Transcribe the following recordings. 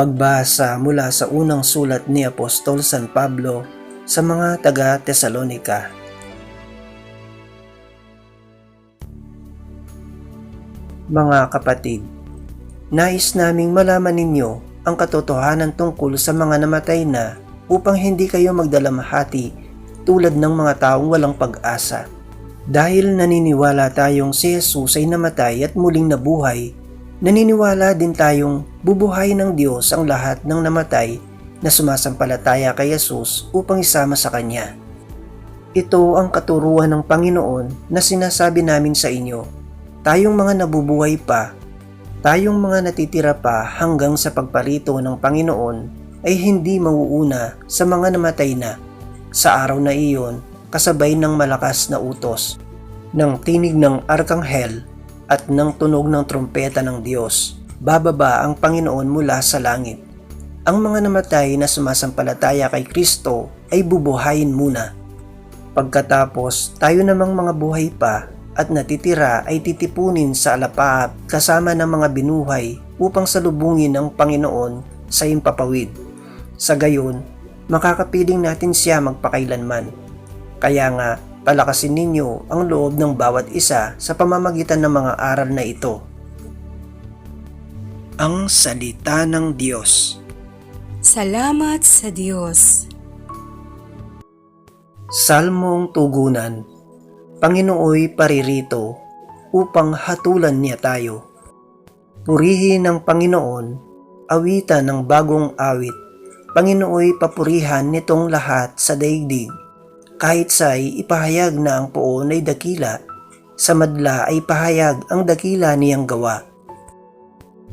Pagbasa mula sa unang sulat ni Apostol San Pablo sa mga taga-Tesalonika. Mga kapatid, nais naming malaman ninyo ang katotohanan tungkol sa mga namatay na upang hindi kayo magdalamhati tulad ng mga taong walang pag-asa. Dahil naniniwala tayong si Jesus ay namatay at muling nabuhay, naniniwala din tayong bubuhay ng Diyos ang lahat ng namatay na sumasampalataya kay Jesus upang isama sa Kanya. Ito ang katuruan ng Panginoon na sinasabi namin sa inyo. Tayong mga nabubuhay pa, tayong mga natitira pa hanggang sa pagparito ng Panginoon ay hindi mauuna sa mga namatay na. Sa araw na iyon, kasabay ng malakas na utos, ng tinig ng arkanghel at ng tunog ng trompeta ng Diyos, bababa ang Panginoon mula sa langit. Ang mga namatay na sumasampalataya kay Kristo ay bubuhayin muna. Pagkatapos, tayo namang mga buhay pa at natitira ay titipunin sa alapaap kasama ng mga binuhay upang salubungin ang Panginoon sa impapawid. Sa gayon, makakapiling natin siya magpakailanman. Kaya nga, palakasin ninyo ang loob ng bawat isa sa pamamagitan ng mga aral na ito. Ang Salita ng Diyos Salamat sa Diyos. Salmong Tugunan Panginooy paririto upang hatulan niya tayo. Purihin ng Panginoon, awitan ng bagong awit. Panginooy papurihan nitong lahat sa daigdig. Kahit sa'y ipahayag na ang poon ay dakila, sa madla ay pahayag ang dakila niyang gawa.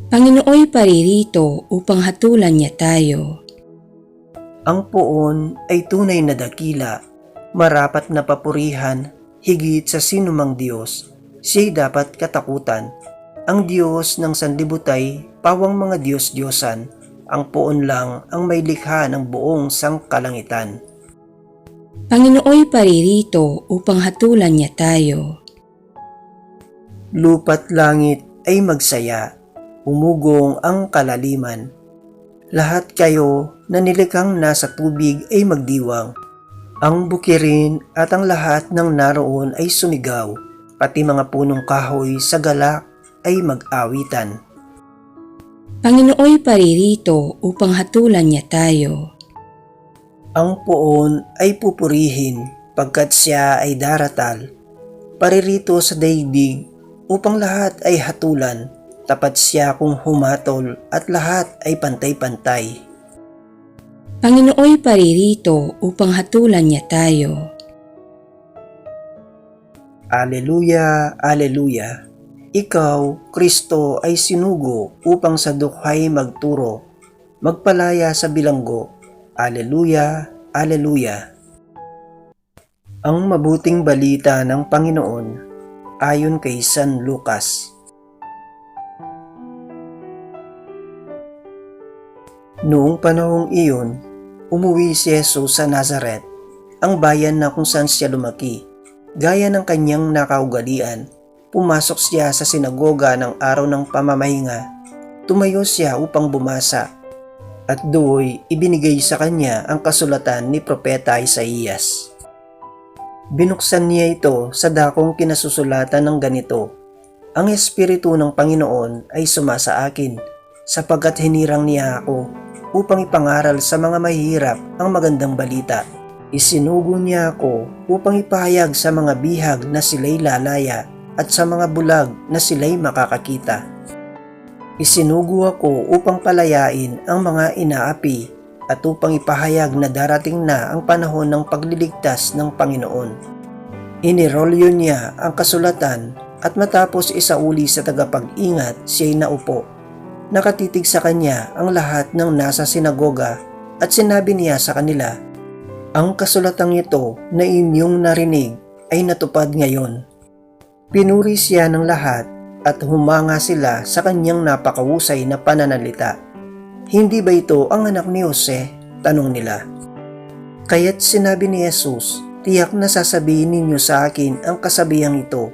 Panginooy paririto upang hatulan niya tayo. Ang poon ay tunay na dakila, marapat na papurihan, higit sa sinumang Diyos. Siya'y dapat katakutan. Ang Diyos ng sanlibutan, pawang mga Diyos-Diyosan, ang poon lang ang may likha ng buong sangkalangitan. Panginooy paririto upang hatulan niya tayo. Lupat langit ay magsaya, umugong ang kalaliman. Lahat kayo na nilikang nasa tubig ay magdiwang. Ang bukirin at ang lahat ng naroon ay sumigaw, pati mga punong kahoy sa galak ay mag-awitan. Panginooy paririto upang hatulan niya tayo. Ang poon ay pupurihin pagkat siya ay daratal. Paririto sa daigdig upang lahat ay hatulan. Tapat siya kung humatol at lahat ay pantay-pantay. Panginooy paririto upang hatulan niya tayo. Aleluya, Aleluya. Ikaw, Kristo, ay sinugo upang sa dukhay magturo, magpalaya sa bilanggo. Aleluya, Aleluya. Ang mabuting balita ng Panginoon ayon kay San Lucas. Noong panahong iyon, umuwi si Jesus sa Nazaret, ang bayan na kung saan siya lumaki. Gaya ng kanyang nakaugalian, pumasok siya sa sinagoga ng araw ng pamamahinga. Tumayo siya upang bumasa at do'y ibinigay sa kanya ang kasulatan ni Propeta Isaías. Binuksan niya ito sa dakong kinasusulatan ng ganito, Ang Espiritu ng Panginoon ay sumasa akin, sapagkat hinirang niya ako upang ipangaral sa mga mahihirap ang magandang balita. Isinugo niya ako upang ipahayag sa mga bihag na sila'y lalaya at sa mga bulag na sila'y makakakita. Isinugo ako upang palayain ang mga inaapi at upang ipahayag na darating na ang panahon ng pagliligtas ng Panginoon. Inirolyo niya ang kasulatan at matapos isauli sa tagapag-ingat siya'y naupo. Nakatitig sa kanya ang lahat ng nasa sinagoga at sinabi niya sa kanila, Ang kasulatang ito na inyong narinig ay natupad ngayon. Pinuri siya ng lahat at humanga sila sa kanyang napakahusay na pananalita. Hindi ba ito ang anak ni Jose? Tanong nila. Kaya't sinabi ni Jesus, tiyak na sasabihin ninyo sa akin ang kasabihang ito,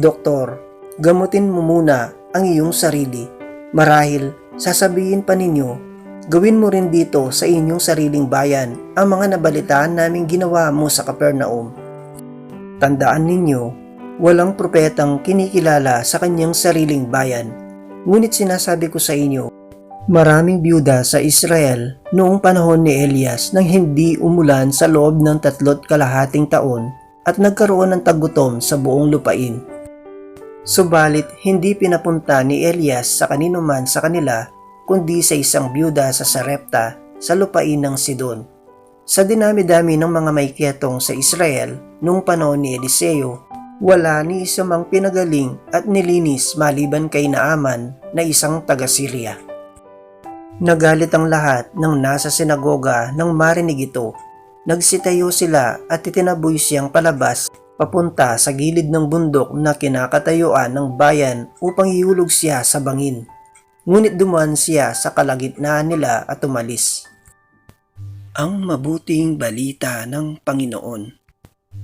Doktor, gamutin mo muna ang iyong sarili. Marahil sasabihin pa ninyo, Gawin mo rin dito sa inyong sariling bayan ang mga nabalitaan naming ginawa mo sa Kapernaum. Tandaan ninyo, walang propetang kinikilala sa kanyang sariling bayan. Ngunit sinasabi ko sa inyo, maraming byuda sa Israel noong panahon ni Elias nang hindi umulan sa loob ng tatlot kalahating taon at nagkaroon ng tagutom sa buong lupain. Subalit hindi pinapunta ni Elias sa kanino man sa kanila kundi sa isang byuda sa Sarepta sa lupain ng Sidon. Sa dinami-dami ng mga maiketong sa Israel noong panahon ni Eliseo, wala ni isa mang pinagaling at nilinis maliban kay Naaman na isang taga-Syria. Nagalit ang lahat ng nasa sinagoga nang marinig ito. Nagsitayo sila at itinaboy siyang palabas papunta sa gilid ng bundok na kinakatayuan ng bayan upang ihulog siya sa bangin. Ngunit dumaan siya sa kalagitnaan nila at umalis. Ang mabuting balita ng Panginoon.